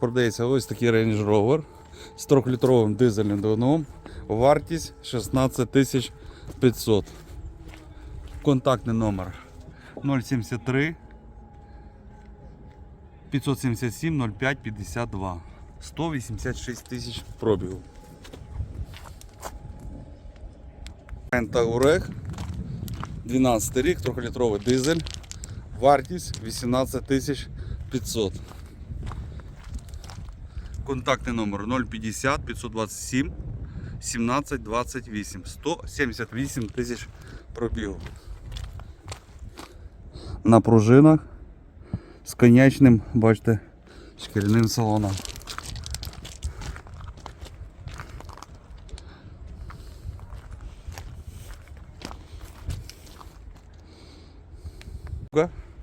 продається ось такий Range Rover з 3-літровим дизельним двигуном. Вартість 16 тисяч 500. Контактний номер 073 577 05 52. 186 тисяч пробігу. Пентагурех 12 рік, 3-літровий дизель. Вартість 18 тисяч 500. Контактний номер 050 527 17 28 178 тисяч пробігу. На пружинах з конячним, бачите, шкіряним салоном.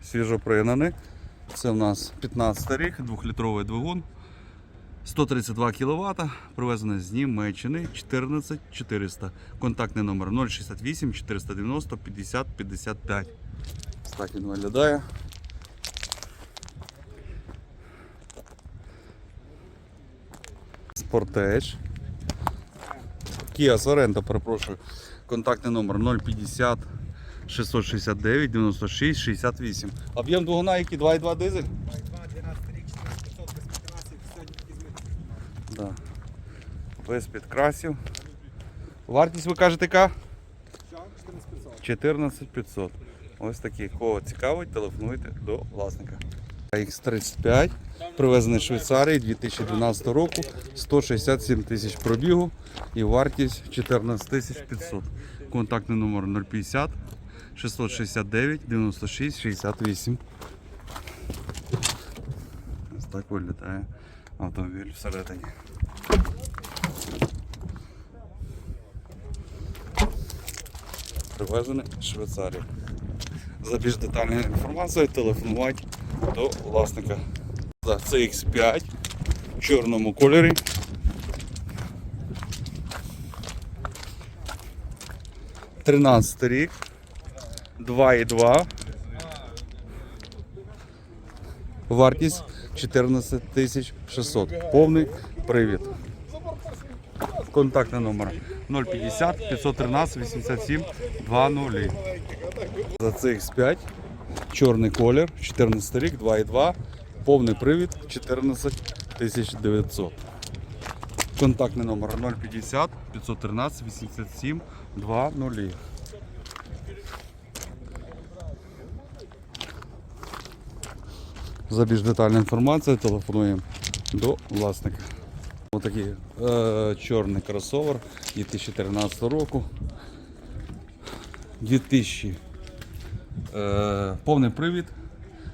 Свіжопригнаний. Це у нас 15 рік, 2-літровий двигун. 132 кВт, привезений з Німеччини 14400. Контактний номер 068 490 50 55. Ось Так він виглядає. Sportage. Kia Sorento, перепрошую. Контактний номер 050 669 96 68. Об'єм двигуна який 2,2 дизель? 2, 12 рік, 14 без підкрасів, сьогодні тільки змити. Да. Без підкрасів. Вартість ви кажете яка? 14500. 14500. Ось такий. Кого цікавить, телефонуйте до власника. X35, привезений з Швейцарії 2012 року, 167 тисяч пробігу і вартість 14 тисяч 500. Контактний номер 050 669 96 68. Ось так виглядає автомобіль всередині. Привезений з Швейцарії. За більш детальною інформацією телефонувати до власника. Це X5 в чорному кольорі. Тринадцятий рік. 2,2. Вартість 14 600. Повний привід. Контактний номер 050 513 87 20. За CX5 чорний колір, 14 рік, 2,2, повний привід 14 900. Контактний номер 050 513 87 20. За більш детальну інформацію телефонуємо до власника. Ось такий е, чорний кросовер 2013 року. 2000 е, повний привід.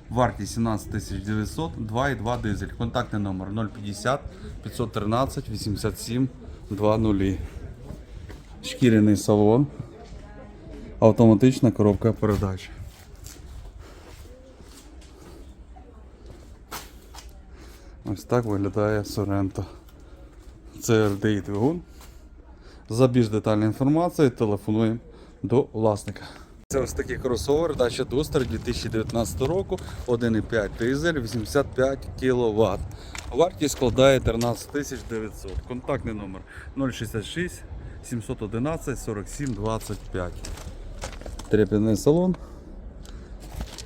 Вартість 17 900, 2,2 дизель. Контактний номер 050 513 87 20. Шкіряний салон. Автоматична коробка передач. Ось так виглядає Sorento. Це RDI двигун. За більш детальною інформацією телефонуємо до власника. Це ось такий кросовер Dacia Duster 2019 року, 1,5 дизель, 85 кВт. Вартість складає 13 900. Контактний номер 066 711 47 25. Треп'яний салон.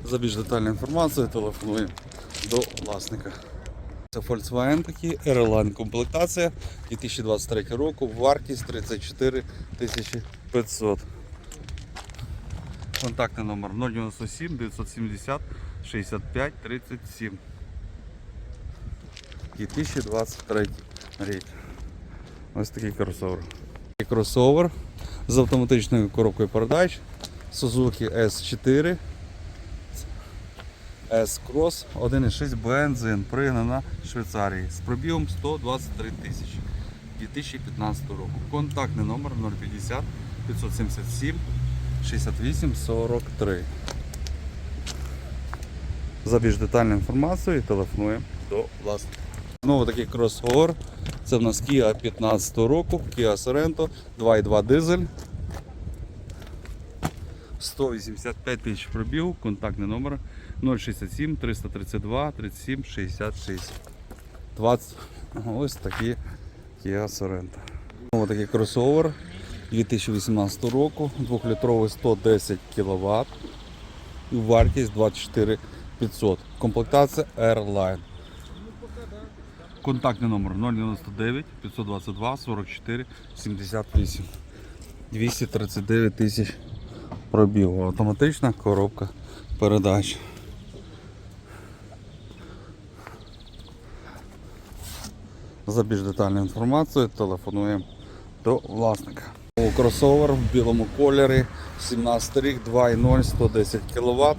За більш детальною інформацією телефонуємо до власника. Це Volkswagen такий, Airline комплектація 2023 року, вартість 34 500. Контактний номер 097 970 65 37. 2023 рік. Ось такий кросовер. Кросовер з автоматичною коробкою передач Suzuki S4 S-Cross 1.6 бензин пригнана в Швейцарії з пробігом 123 тисячі 2015 року. Контактний номер 050 577 68 43. За більш детальною інформацією телефонуємо до власника. Знову такий кросовер. Це в нас Kia 15 року, Kia Sorento, 2.2 дизель. 185 тисяч пробігу, контактний номер 067 332 37 66. 20. Ось такі Kia Sorento. Ось такий кросовер 2018 року, 2-літровий 110 кВт. І вартість 24 500. Комплектація Airline. Контактний номер 099 522 44 78. 239 тисяч пробігу. Автоматична коробка передач. За більш детальною інформацією телефонуємо до власника. Кросовер в білому кольорі, 17 рік, 2.0, 110 кВт.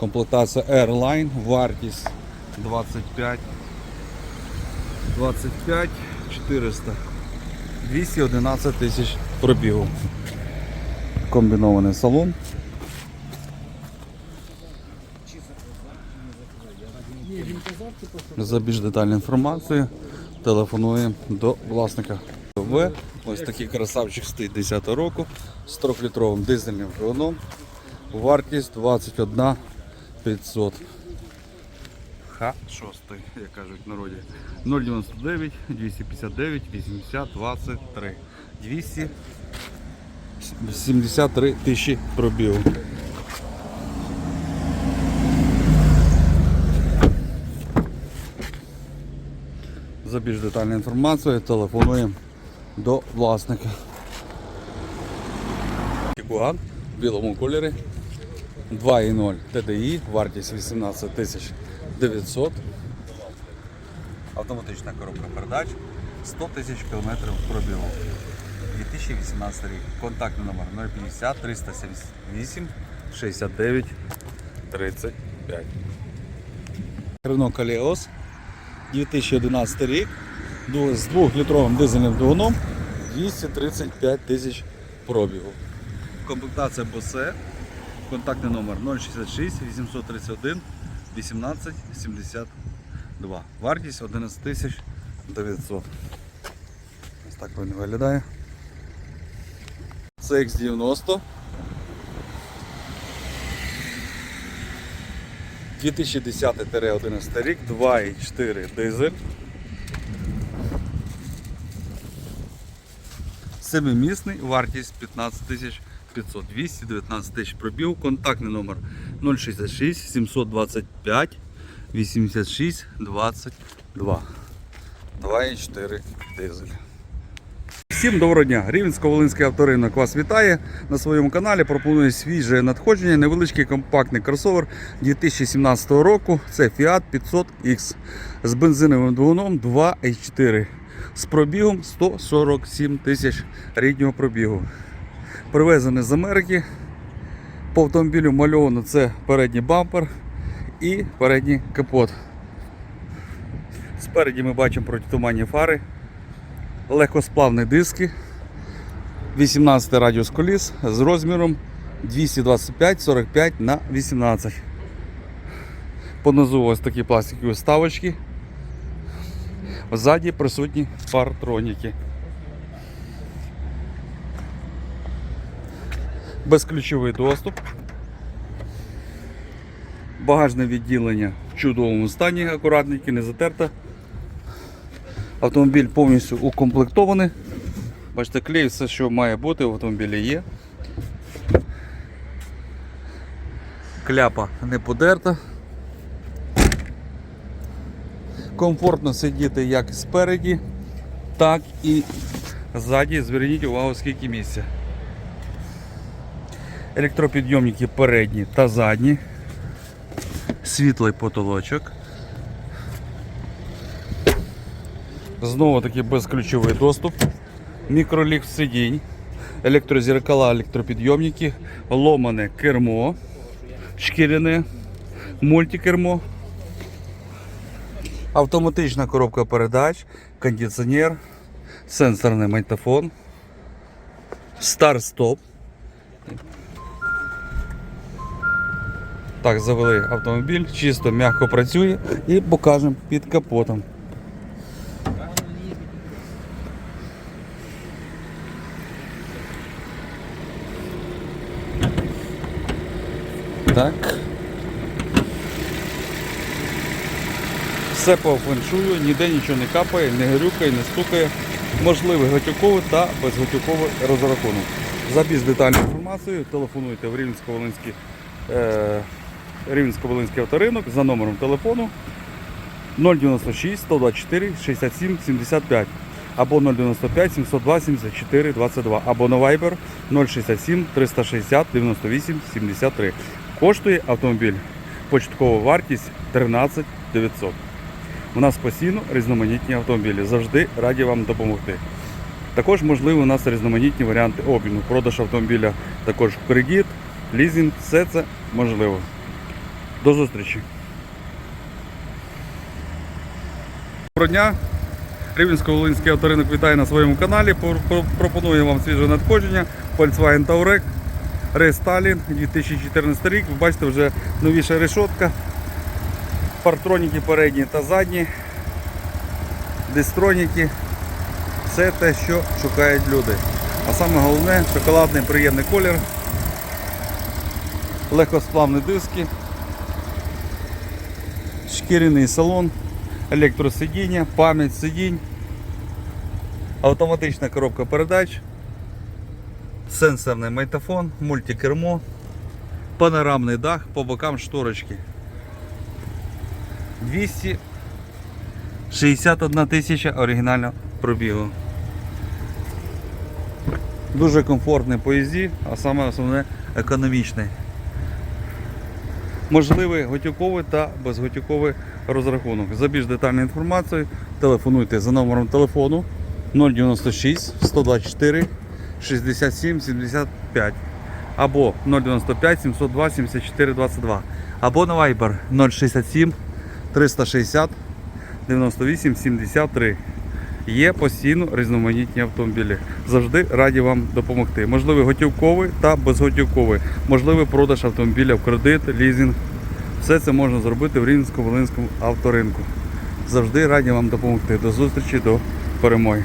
Комплектація Airline, вартість 25 25 400 211 тисяч пробігу. Комбінований салон. За більш детальну інформацію телефонуємо до власника. В ось такий красавчик стоїть 10 року з 3-літровим дизельним двигуном. Вартість 21 500. Х6, як кажуть в народі. 099 259 80 23. 273 тисячі пробігу. За більш детальною інформацією телефонуємо до власника. Тігуан в білому кольорі 2.0 TDI, вартість 18 тисяч 900. Автоматична коробка передач 100 тисяч кілометрів пробігу. 2018 рік. Контактний номер 050 378 69 35. Renault Каліос 2011 рік з 2-літровим дизельним двигуном 235 тисяч пробігу. Комплектація Bose, контактний номер 066 831 18 72. Вартість 11 тисяч 900. Ось так він виглядає. CX90. 2010-11 рік, 2,4 дизель. Семимісний, вартість 15 тисяч 500, 219 тисяч пробіг, контактний номер 066 725 86 22. 2,4 дизель. Всім доброго дня! Рівненсько-Волинський авторинок вас вітає на своєму каналі. Пропонує свіже надходження, невеличкий компактний кросовер 2017 року. Це Fiat 500X з бензиновим двигуном 2,4 з пробігом 147 тисяч ріднього пробігу. Привезений з Америки. По автомобілю мальовано це передній бампер і передній капот. Спереді ми бачимо протитуманні фари легкосплавні диски, 18 радіус коліс з розміром 225-45 на 18. Понизу ось такі пластикові вставочки. Ззаді присутні партроніки. Безключовий доступ. Багажне відділення в чудовому стані, акуратненьке, не затерте. Автомобіль повністю укомплектований. Бачите, клей, все, що має бути в автомобілі є. Кляпа не подерта. Комфортно сидіти як спереді, так і ззаді. Зверніть увагу, скільки місця. Електропідйомники передні та задні. Світлий потолочок. Знову таки безключовий доступ, мікроліфт сидінь, електрозеркала, електропідйомники, ломане кермо, шкіряне, мультикермо, автоматична коробка передач, кондиціонер, сенсорний магнітофон, старт-стоп. Так, завели автомобіль, чисто, м'яко працює і покажемо під капотом. Так. Все по феншую, ніде нічого не капає, не грюкає, не стукає. Можливий готівковий та безготівковий розрахунок. За більш детальною інформацією телефонуйте в Рівненсько-Волинський е, авторинок за номером телефону 096 124 67 75 або 095 702 74 22 або на Viber 067 360 98 73. Коштує автомобіль початкова вартість 13 900. У нас постійно різноманітні автомобілі. Завжди раді вам допомогти. Також можливі у нас різноманітні варіанти обміну. Продаж автомобіля також кредит, лізинг, все це можливо. До зустрічі. Доброго дня. Рівненсько-Волинський авторинок вітає на своєму каналі. Пропоную вам свіже надходження. Volkswagen Touareg Рестайлінг 2014 рік. Ви бачите, вже новіша решетка. Партроніки передні та задні. Дистроніки. Все те, що шукають люди. А саме головне шоколадний приємний колір. Легкосплавні диски. Шкіряний салон, електросидіння, пам'ять сидінь, автоматична коробка передач, сенсорний майтофон, мультикермо, панорамний дах, по бокам шторочки. 261 тисяча оригінального пробігу. Дуже комфортний по їзді, а саме основне економічний. Можливий готівковий та безготівковий розрахунок. За більш детальною інформацією телефонуйте за номером телефону 096 124 67 75 або 095 702 74 22 або на Viber 067 360 98 73. Є постійно різноманітні автомобілі. Завжди раді вам допомогти. Можливий готівковий та безготівковий. Можливий продаж автомобіля в кредит, лізинг. Все це можна зробити в Рівненсько-Волинському авторинку. Завжди раді вам допомогти. До зустрічі, до перемоги.